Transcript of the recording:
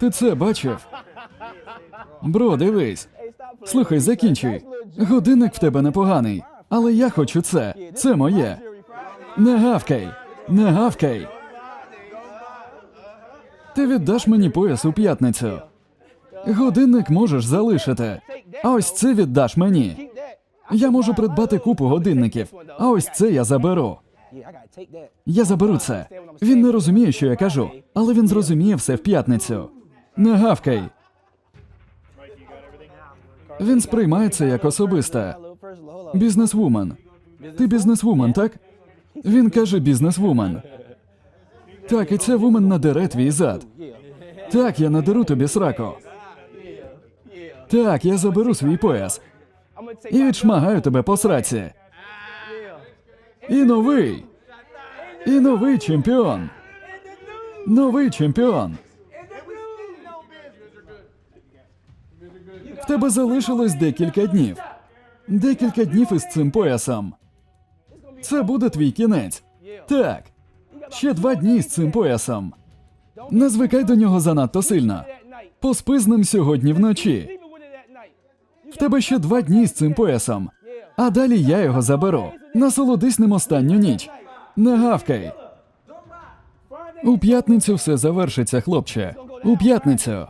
Ти це бачив? Бро, дивись. Слухай, закінчуй. Годинник в тебе непоганий, але я хочу це. Це моє. Не гавкай! Не гавкай! Ти віддаш мені пояс у п'ятницю. Годинник можеш залишити. А ось це віддаш мені. Я можу придбати купу годинників, а ось це я заберу. Я заберу це. Він не розуміє, що я кажу, але він зрозуміє все в п'ятницю. Не гавкай. Він сприймає це як особисте. Бізнесвумен. Ти бізнесвумен, так? Він каже бізнесвумен. Так, і це вумен надере твій зад. Так, я надеру тобі сраку. Так, я заберу свій пояс і відшмагаю тебе по сраці. І новий. І новий чемпіон. Новий чемпіон. В тебе залишилось декілька днів. Декілька днів із цим поясом. Це буде твій кінець. Так. Ще два дні з цим поясом. Не звикай до нього занадто сильно. Поспи з ним сьогодні вночі. В тебе ще два дні з цим поясом. А далі я його заберу. Насолодись ним останню ніч. Не гавкай. У п'ятницю все завершиться, хлопче. У п'ятницю.